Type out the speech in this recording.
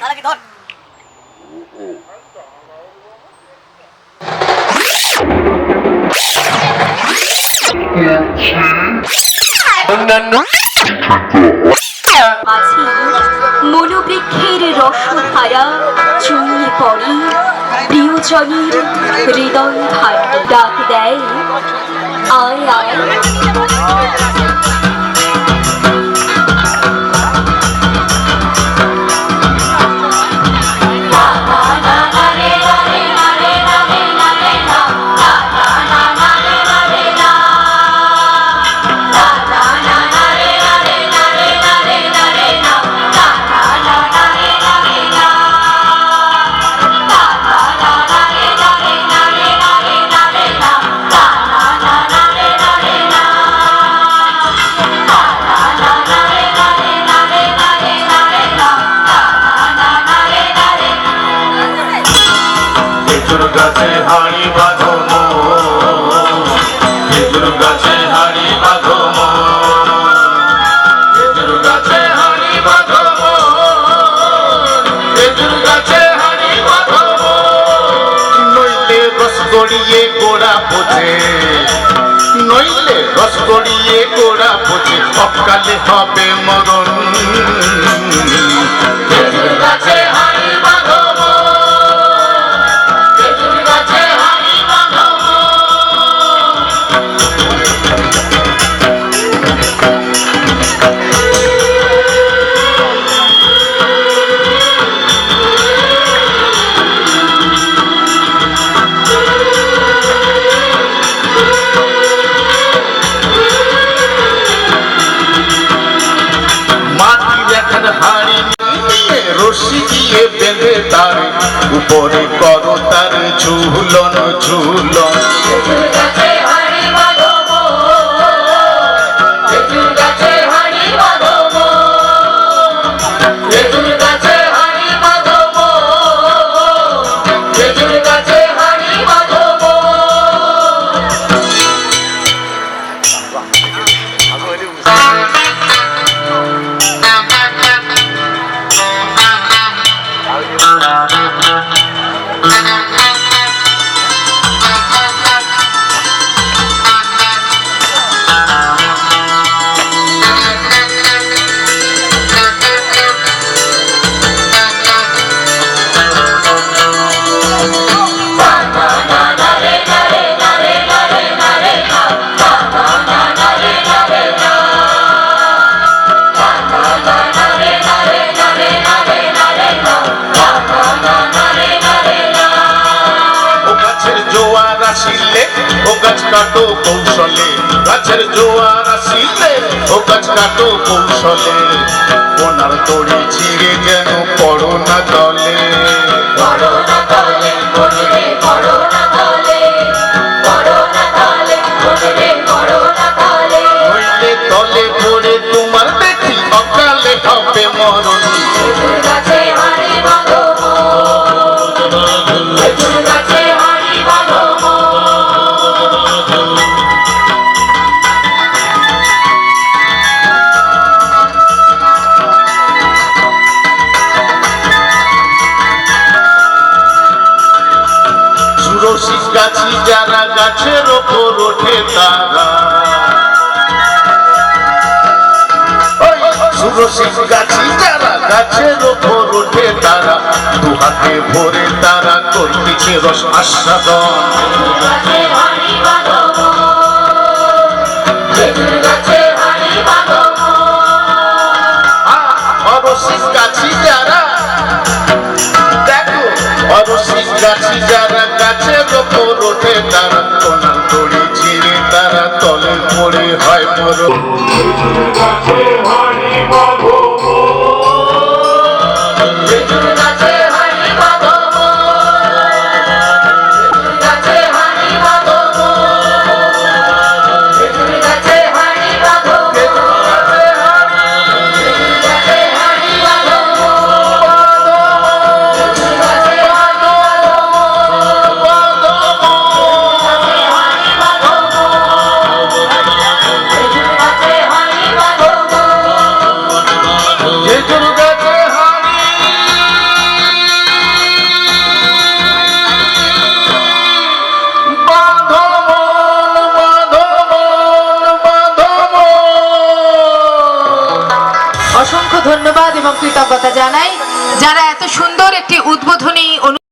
শালাকে ধর মাঝি মনোবৃক্ষের রসধারা চুইয়ে পড়ে। প্রিয়জনের হৃদয় ভার ডাক দেয়। আয় আয়। খেজুর গাছে হাড়ি বাঁধো খেজুর গাছে হাড়ি বাঁধো খেজুর গাছে হাড়ি বাঁধো খেজুর গাছে হাড়ি বাঁধো নইলে রস গড়িয়ে গোড়া পচে। নইলে রস গড়িয়ে গোড়া পচে। অকালে হবে মরণ। উপরে করো তার ঝুলন ঝুলন। গাছের জোয়ার আসিলে ও গাছ কাটো কৌশলে। ওনার দড়ি ছিঁড়ে যেন না সুরসি গাছি যারা গাছের ওপর ওঠে তারা। ওই গাছি যারা গাছের ওপর ওঠে তারা দু ভরে তারা করতেছে রস আস্বাদন। অরসিক গাছি যারা, দেখো, অরসিক গাছি যারা হয় মরণ ধন্যবাদ এবং কৃতজ্ঞতা জানাই। যারা এত সুন্দর একটি উদ্বোধনী